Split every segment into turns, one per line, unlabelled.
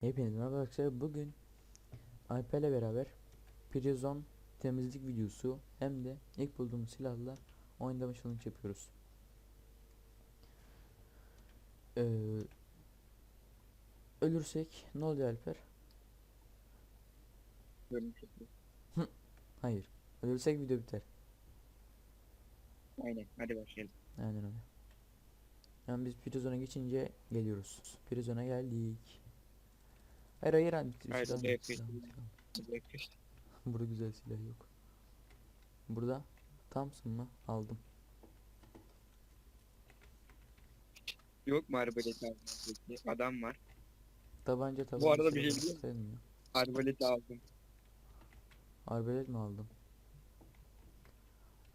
Hepinize merhaba arkadaşlar. Bugün Alper'le beraber Prison temizlik videosu hem de ilk bulduğumuz silahla oyunda challenge yapıyoruz. Ee, ölürsek ne oluyor Alper? Hayır. Ölürsek video biter.
Aynen. Hadi başlayalım.
Aynen öyle. Yani biz Prison'a geçince geliyoruz. Prison'a geldik. Hayır hayır hayır.
Hayır,
Silah- silah- silah. Burada güzel silah yok. Burada Thompson mı? Aldım.
Yok mu arbalet aldım? Adam var.
Tabanca tabanca.
arada bir şey diyeyim. Arbalet aldım.
Arbelet mi aldın?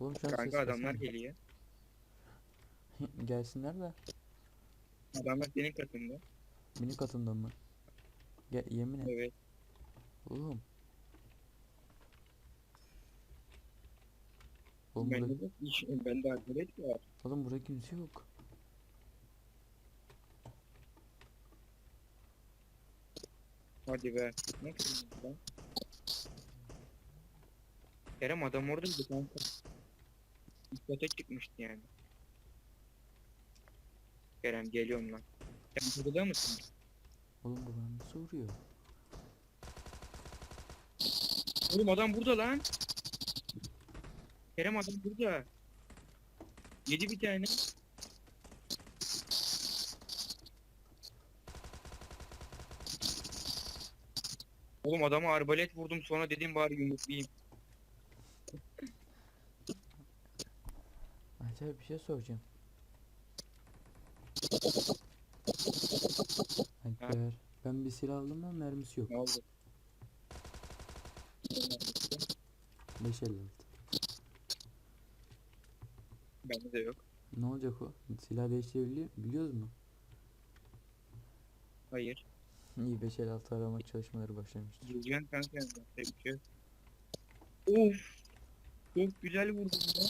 Oğlum şu an
Kanka adamlar geliyor.
Gelsinler de.
Adamlar senin katında.
Benim katımdan mı? Gel yemin et.
Evet.
Oğlum. Oğlum burada,
Bende de, iş- bende arbalet var.
oğlum burada kimse yok.
Hadi be. Ne kırdın lan? Kerem adam oradaydı kanka. İspata çıkmıştı yani. Kerem geliyorum lan. Sen burada mısın?
Oğlum bu bana nasıl vuruyor?
Oğlum adam burada lan. Kerem adam burada. Yedi bir tane. Oğlum adama arbalet vurdum sonra dedim bari yumruklayayım.
Acayip bir şey soracağım. Alper. Ben bir silah aldım ama mermisi yok.
Ne oldu?
556.
Bende de yok.
Ne olacak o? Silah değiştirebiliyor biliyoruz mu?
Hayır.
İyi 556 arama çalışmaları başlamıştır.
Gireceğim kanka bir şey. Of. Çok güzel vurdum ya.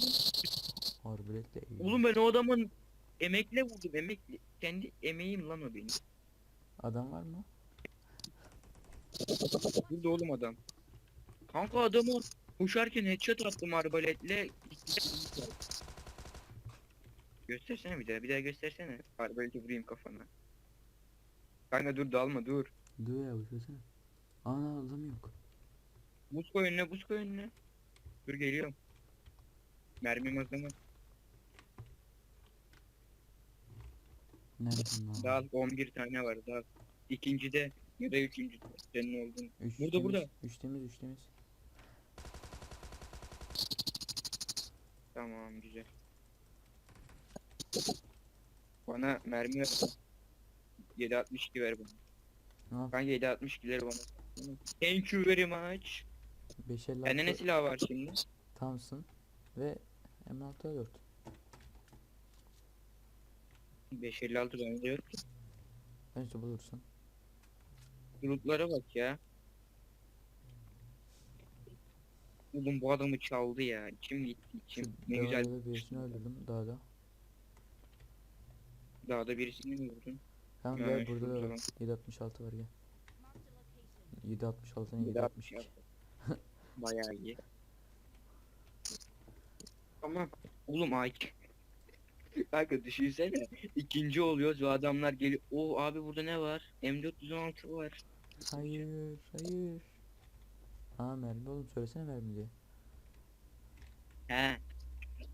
Arbaletle iyi.
Oğlum ben o adamın emekle vurdum emekle. Kendi emeğim lan o benim.
Adam var mı?
Burada oğlum adam. Kanka adamı koşarken headshot attım arbaletle. Göstersene bir daha, bir daha göstersene. Arbaleti vurayım kafana. Kanka dur dalma dur.
Dur ya düşünsene. Ana adam yok.
Buz koy önüne, buz koy önüne. Dur geliyorum. Mermim az
lan?
Daha 11 tane var daha. İkincide ya da üçüncüde senin oldun.
Üç
Burada,
temiz,
burada.
Üç temiz üç temiz.
Tamam güzel. Bana mermi ver. 762 ver bana.
Ne yap?
Kanka 762 ver bana. Thank you very much.
556
Bende ne silah var şimdi?
Thompson ve M6A4.
556 bende yok.
Bence bulursun.
Lootlara bak ya. Oğlum bu adamı çaldı ya. İçim gitti içim.
Şu
Ne güzel.
dağda birisini öldürdüm dağda.
Dağda birisini mi vurdun?
Tamam gel
şu
burada da var.
zaman.
766 var gel. 766 ne
762.
762.
Bayağı iyi. Ama oğlum ay. Kanka düşünsene. ikinci oluyoruz ve adamlar geliyor. O abi burada ne var? M416 var.
Hayır hayır. Aa mermi oğlum söylesene mermi diye.
He.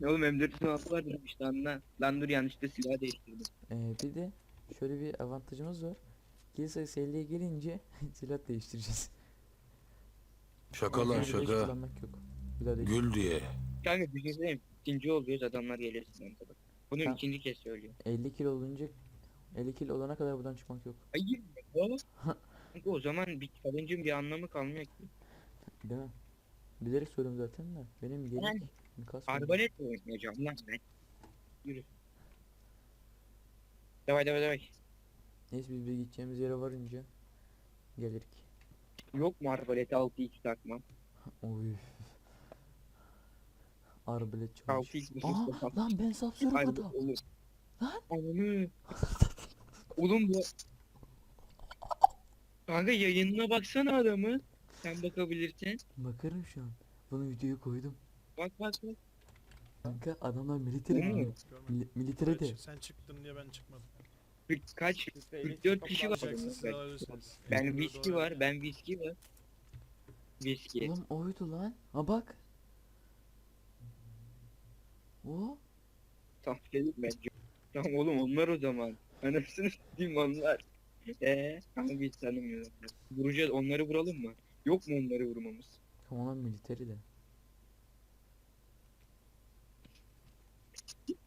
Ne oğlum M416 var dedim işte anla. Lan dur yanlışlıkla silah değiştirdim.
Ee, bir de şöyle bir avantajımız var. Kill sayısı 50'ye gelince silah değiştireceğiz.
Şaka lan
hiç
şaka.
kullanmak yok. Bir daha
Gül diye.
Kanka düşünsene ikinci oluyoruz adamlar geliyor tabi. Bunu
Tamam.
ikinci kez söylüyor.
50 kill olunca 50 kill olana kadar buradan çıkmak yok.
Hayır. o zaman bir challenge'ın bir anlamı kalmıyor ki.
Değil mi? Bilerek söylüyorum zaten de. Benim
Yani,
yerim kasmıyor.
Arbalet mi oynayacağım lan ben? Yürü. Davay davay davay.
Neyse biz bir gideceğimiz yere varınca gelirik.
Yok mu arbalet 6x takmam?
Oy. Arbelet çalış.
6x
Aha lan ben sapsıyorum
Hayır
adam.
olur.
Lan.
Ananı. Oğlum bu. Kanka yayınına baksana adamı. Sen bakabilirsin.
Bakarım şu an. Bunu videoya koydum.
Bak bak bak.
Kanka adamlar military
Değil mi?
military de.
Sen- çıktın diye ben çıkmadım.
Kaç?
Siz de elin
44 kişi var. Ben viski var. Ben viski var. Viski.
Oğlum oydu lan. Ha bak. O.
Tamam dedim ben. Tamam oğlum onlar o zaman. Anasını s**eyim onlar. Eee ama biz tanımıyoruz. Vuracağız onları vuralım mı? Yok mu onları vurmamız?
Tamam lan military de.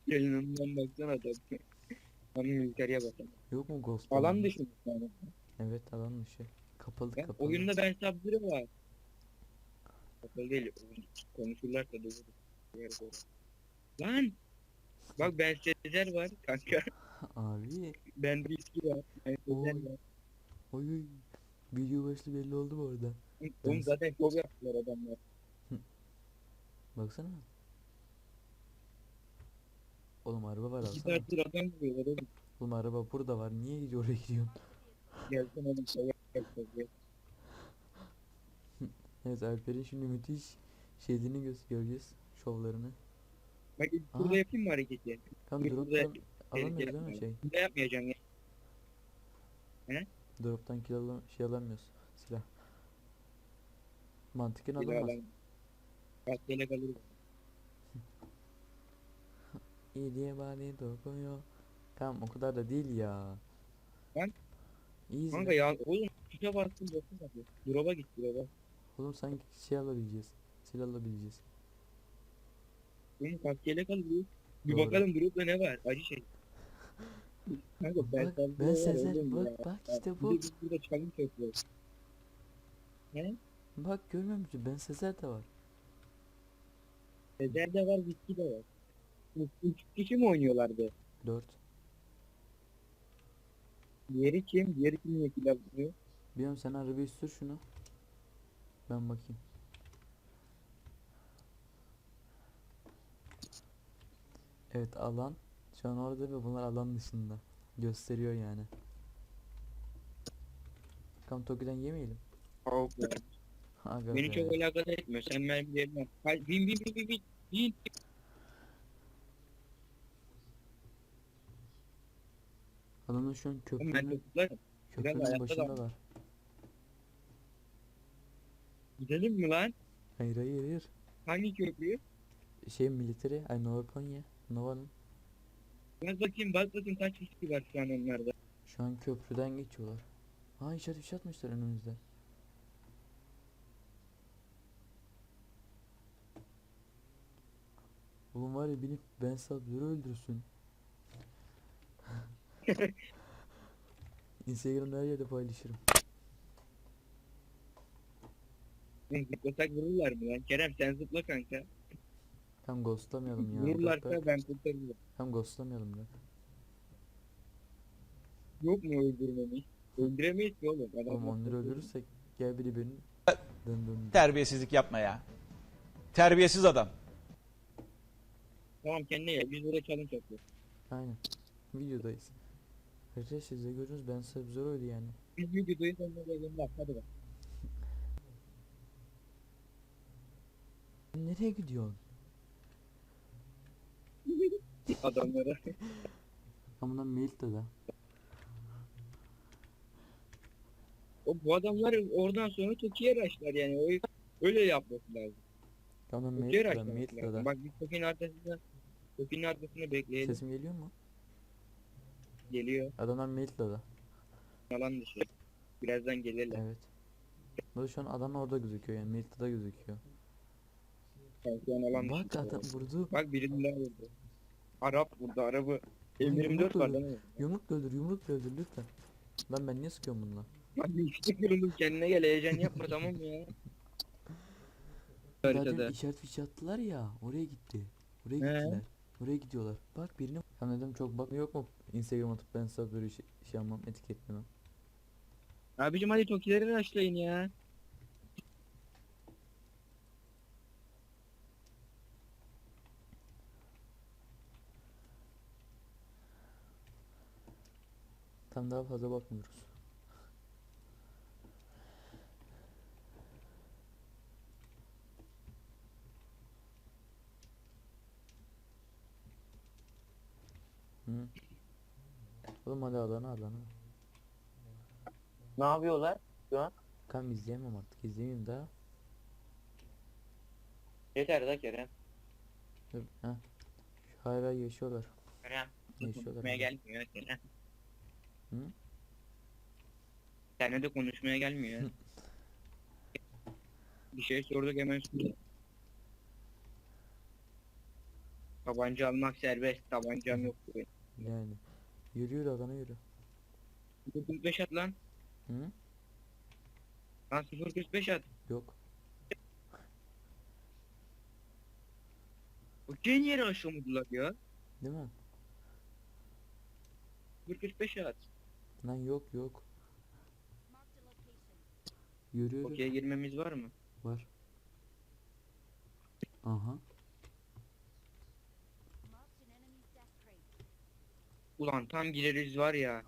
Yayınından baksana adam. Tam militerye bakalım.
Yok mu ghost?
Alan dışı mı yani?
Evet alan dışı. Kapalı
Ben,
kapalı.
oyunda ben sabzırı var. Kapalı değil. Konuşurlarsa doğru. Yer doğru. Lan! Bak ben Sezer var kanka.
Abi.
Ben viski var. Ben Sezer
Oy.
var.
Oy oy. Video başlı belli oldu bu arada.
Oğlum zaten şov yaptılar adamlar.
Baksana. Oğlum araba var
İki
alsana.
saattir adam vuruyorlar oğlum.
Oğlum araba burada var. Niye gidiyor oraya gidiyorsun?
Gelsin oğlum şey yapacağız. ya.
Evet Alper'in şimdi müthiş şeylerini göz göreceğiz. Şovlarını.
Bak ilk
Aha.
burada yapayım mı hareketi?
Tam
burada
drop'tan alamıyoruz değil mi şey?
Burada yapmayacağım ya.
Drop'tan kill alam şey alamıyoruz. Silah. Mantıken
Bir daha
alamaz.
lan. Bak gene kalırız.
İyi diye bari dokuyor. Tamam o kadar da değil ya.
Ben-
İyi izle.
Kanka ya oğlum tuşa bastım tabii. Drop'a git drop'a.
Oğlum sanki şey alabileceğiz. Silah alabileceğiz.
Oğlum gele kalırız. Bir
Doğru.
bakalım drop'ta ne var? Acı şey. Kanka ben
Bak ben Sezer bak
ya.
bak işte bu.
de Biz burada çalım çekiyoruz.
Bak görmüyor musun? Ben Sezer de var.
Sezer de var, viski de var. Üç, üç kişi mi oynuyorlardı?
4.
Diğeri kim? Diğeri kim kill yapıyor?
Biliyorum sen arabayı sür şunu. Ben bakayım. Evet alan. Şu an orada ve bunlar alan dışında. Gösteriyor yani. Kam Toki'den yemeyelim.
Ya.
Aga
Beni
be.
çok alakadar etmiyor. Sen yerimden. Hadi bin bin bin bin bin. Bin.
Adamlar şu an
ben
köprünün, köprünün başındalar.
Gidelim mi lan?
Hayır hayır hayır.
Hangi köprüyü?
Şey military. Ay Nova Konya. Nova'nın.
Bak bakayım bak bakayım kaç kişi var şu an onlarda.
Şu an köprüden geçiyorlar. Ha işaret fişe atmışlar önümüzde. Oğlum var ya binip ben Sabzur'u öldürsün. Instagram'da her yerde paylaşırım.
Zıplasak vururlar mı lan? Kerem sen zıpla kanka.
Tam ghostlamayalım ya.
Vururlarsa ben kurtarırım.
Tam ghostlamayalım bırak.
Yok mu öldürmemi? Öldüremeyiz ki oğlum.
Oğlum
Adamlar
onları öldürürsek gel biri benim. Dın dın.
Terbiyesizlik yapma ya. Terbiyesiz adam.
Tamam kendine gel. Biz burada çalım yapıyoruz.
Aynen. Videodayız. Arkadaşlar siz de gördünüz ben Sabzur öldü yani.
Biz videoyu sonuna gelin bak hadi bak.
Nereye gidiyorsun?
Adamlara.
Amına mail da.
o, bu adamlar oradan sonra Toki'ye raşlar yani. O, öyle yapması lazım.
Tamam mail
raşlaması
mail da.
Bak biz Toki'nin arkasında Toki'nin arkasında bekleyelim.
Sesim geliyor mu?
Geliyor.
Adamlar mail da.
Yalan dışı. Birazdan gelirler.
Evet. Bu şu an adam orada gözüküyor yani Milta'da gözüküyor.
Yani
Bak adam vurdu.
Bak birinin daha vurdu. Arap burada araba.
Ay,
M24
yumruk
var lan.
Yumruk öldür yumruk öldür lütfen. Lan ben niye sıkıyorum bununla?
Hadi işte kırıldım kendine gel heyecan yapma tamam mı ya?
Zaten işaret fişi attılar ya oraya gitti. Oraya
He.
gittiler. Oraya gidiyorlar. Bak birini Anladım çok bak yok mu Instagram atıp ben sana böyle şey, şey yapmam etiketlemem.
Abicim hadi Toki'leri açlayın ya.
Tam daha fazla bakmıyoruz. Hı. Oğlum hadi alana alana.
Ne yapıyorlar
şu an? Tam izleyemem artık. İzleyeyim daha.
Yeter da Kerem.
Dur, ha. Hala yaşıyorlar.
Kerem.
Yaşıyorlar. Tutmaya
gelmiyor Kerem.
Hı?
Seninle de konuşmaya gelmiyor. bir şey sorduk hemen söyle. Tabanca almak serbest. Tabancam yok.
Yani. Yürü yürü alana yürü.
045 at lan.
Hı?
Lan 045 at.
Yok.
Bu gen yeri aşamadılar ya.
Değil mi?
045 at.
Lan yok yok. Yürü yürü.
Okey'e girmemiz var mı?
Var. Aha.
Ulan tam gireriz var ya.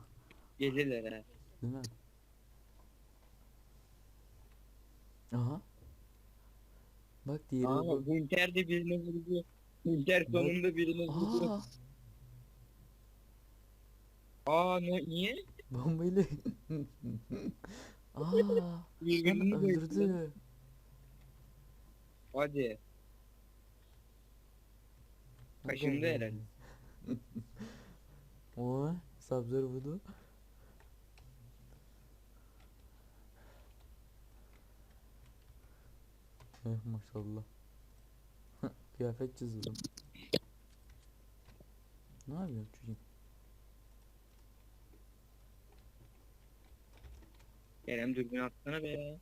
Gelirler ha.
Değil mi? Aha. Bak diğeri
Aa,
bu.
Hunter de birine vurdu. Hunter sonunda birine vurdu.
Aa,
Aa ne, niye?
Bombayla. Aa, öldürdü.
Hadi. Kaşındı herhalde.
o Sabzor vurdu. Eh maşallah. Kıyafet çizdim. Ne yapıyorsun çocuğum?
Kerem dürbün atsana be.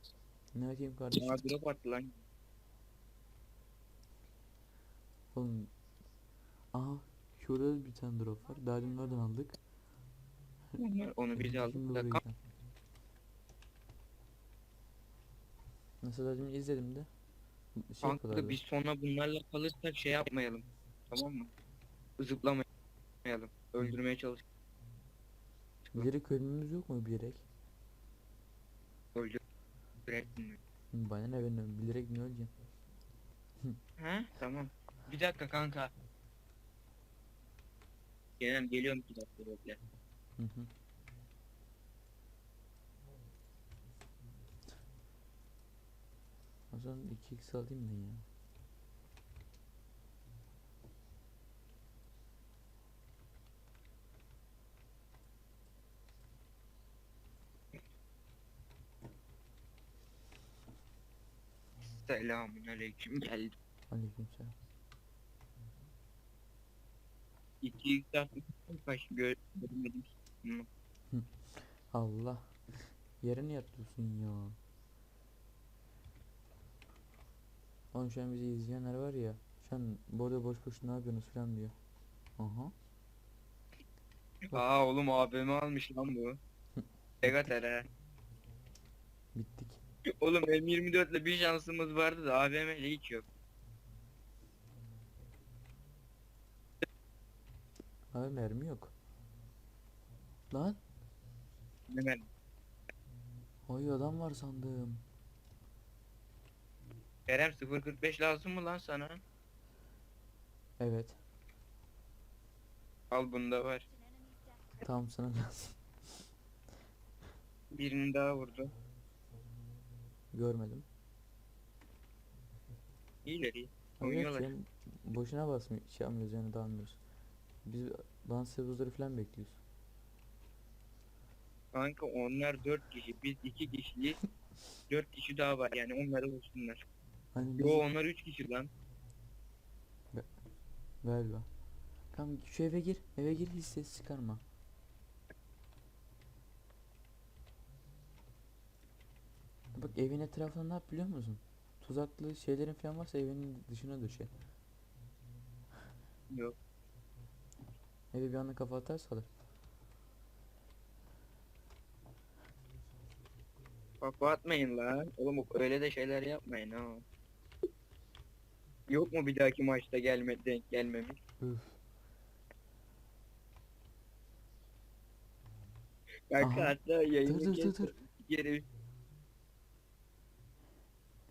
Ne yapayım kardeşim?
Aa drop attı lan.
Oğlum. Aha. Şurada bir tane drop var. Daha dün oradan aldık.
Onlar- Onu biz aldık. Da
gidelim. Nasıl dün izledim de. Şey
Kanka biz sonra bunlarla kalırsak şey yapmayalım. Tamam mı? Zıplamayalım. Öldürmeye çalış.
Bilerek ölmemiz yok mu bilerek?
Direkt.
Hı, Bana ne ben bilerek mi öleceğim?
Ha tamam. Bir dakika kanka. Kerem geliyorum bir dakika bekle.
Hı hı. O zaman 2x alayım ben ya.
Selamun aleyküm geldi.
Aleykümselam.
İki ilk kaç gö- görmedim.
Allah. Yere niye atlıyorsun ya? Oğlum şu an bizi izleyenler var ya. Şu an burada boş boş ne yapıyorsunuz falan diyor. Aha.
Aa oğlum AVM almış lan bu. Egater ha.
Bittik.
Oğlum M24 ile bir şansımız vardı da AVM ile hiç yok.
Abi mermi yok. Lan.
Hemen.
Ay adam var sandım.
Kerem 045 lazım mı lan sana?
Evet.
Al bunda var.
Tam sana lazım.
Birini daha vurdu.
Görmedim.
İyiler iyi.
Yok
Oynuyorlar.
şey, boşuna basmıyor. Şey yapmıyoruz yani dalmıyoruz. Biz dans yıldızları falan bekliyoruz.
Kanka onlar 4 kişi. Biz 2 kişiyiz. 4 kişi daha var yani onları vursunlar.
Hani
Yo
biz
onlar 3 kişi lan.
galiba. Tamam şu eve gir. Eve gir hiç ses çıkarma. Bak evin etrafında ne yap biliyor musun? Tuzaklı şeylerin falan varsa evinin dışına döşe.
Yok.
Eve bir anda kafa atarsa alır.
Kafa atmayın lan. Oğlum öyle de şeyler yapmayın ha. Yok mu bir dahaki maçta gelme denk gelmemiş?
Üf.
Kanka
Aha.
hatta yayını
Dur dur dur dur.
Geri...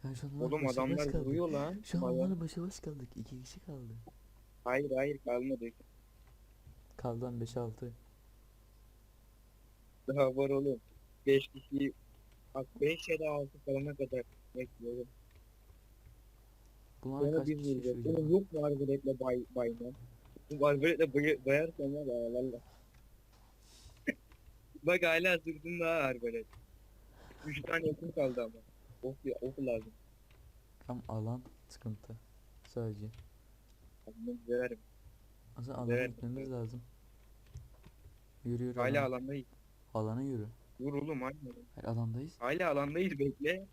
Ya şu an
Oğlum
başa baş
adamlar
kaldık.
vuruyor lan.
Şu an
Bayağı-
onlarla başa baş kaldık. İki kişi kaldı.
Hayır hayır kalmadı.
Kaldı 5-6.
Daha var oğlum. 5 kişi bak 5 ya da 6 falana kadar bekliyorum.
Bunlar
Sonra
kaç
bir
kişi
vuracak. Oğlum yok mu arbaletle bay, bayman? Bu arbaletle bay, bayarsan ya valla. Bak hala sırtında ha arbalet. 3 tane yakın kaldı ama. Ok, ok lazım.
Tam alan sıkıntı. Sadece.
Bunu vererim.
Aslında alana gitmemiz lazım. Yürü yürü.
Hala
alana.
alandayız.
Alana yürü.
Vur oğlum hala.
Hayır alandayız.
Hala alandayız bekle.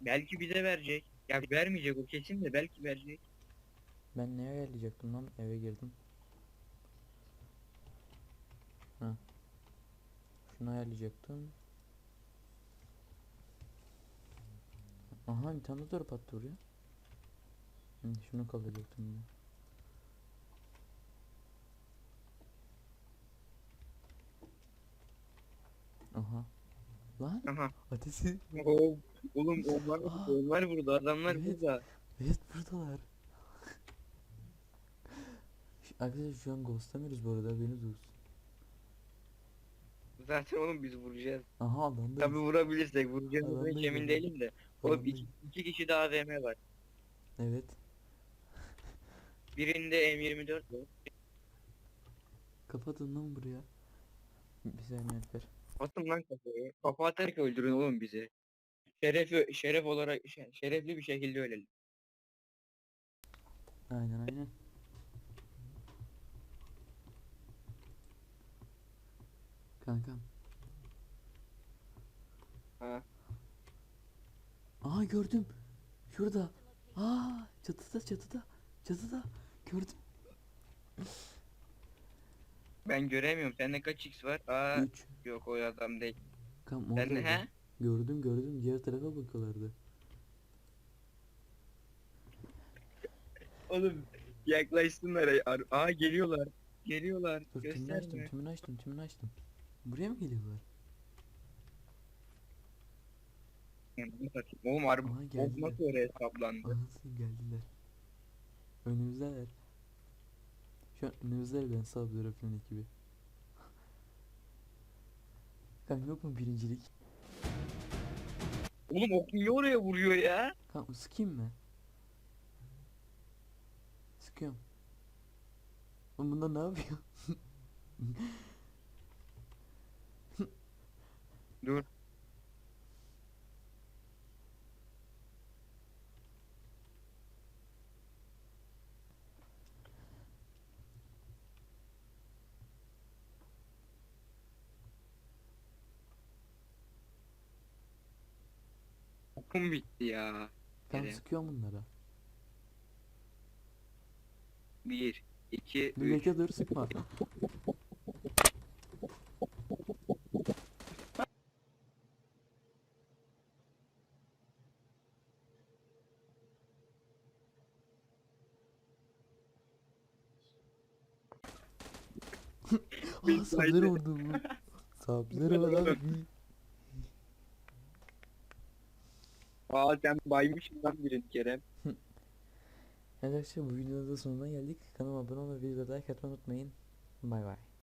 Belki bize verecek. Ya vermeyecek o kesin de belki verecek.
Ben neye ayarlayacaktım lan? Eve girdim. Ha. Şunu ayarlayacaktım. Aha bir tane daha attı oraya. Hı, şunu kalacaktım ya. Aha. Lan
Aha.
ateşi.
Oo, oğlum onlar
Aa.
onlar burada adamlar
Evet.
burada.
Evet buradalar. Şu- Arkadaşlar şu an ghostlamıyoruz bu arada haberiniz olsun.
Zaten oğlum biz vuracağız.
Aha alandayız.
Tabi vurabilirsek vuracağız mı
Alandayız
hiç emin değilim de. Oğlum iki, iki kişi daha AVM var.
Evet.
Birinde M24 var.
Kapatın lan buraya. Bir saniye Alper.
Atın lan kafayı. Kafa atarak öldürün oğlum bizi. Şeref şeref olarak şe- şerefli bir şekilde ölelim.
Aynen aynen. Kankam.
Ha.
Aa gördüm. Şurada. Aa çatıda çatıda. Çatıda. Gördüm.
Ben göremiyorum. Sende kaç X var? Aa
3.
yok o adam değil.
Kam
Sende
orada.
he?
Gördüm gördüm. Diğer tarafa bakıyorlardı.
Oğlum yaklaşsınlar. ay- ar- Aa geliyorlar. Geliyorlar.
Dur tümünü açtım
Gösterme.
tümünü açtım tümünü açtım. Buraya mı geliyorlar?
Ananı satayım. Oğlum
Aha
ok
geldiler.
nasıl oraya saplandı?
Anasını geldiler. Önümüzdeler. Şu an önümüzdeler ben saldırıyorum falan ekibi. Kanka yok mu birincilik?
Oğlum ok niye oraya vuruyor ya?
Kanka sıkayım mı? Sıkıyorum. Oğlum bunlar ne yapıyor?
Dur. Okum bitti ya.
Tamam
Nereye?
sıkıyorum bunlara.
Bir, iki, üç.
bekle dur sıkma.
Bir
Aa sabzeri
saydı.
orada bu. Sabzeri var abi.
Aa sen baymışsın lan birini Kerem.
Arkadaşlar bu videonun da sonuna geldik. Kanalıma abone olmayı videoda like atmayı unutmayın. Bay bay.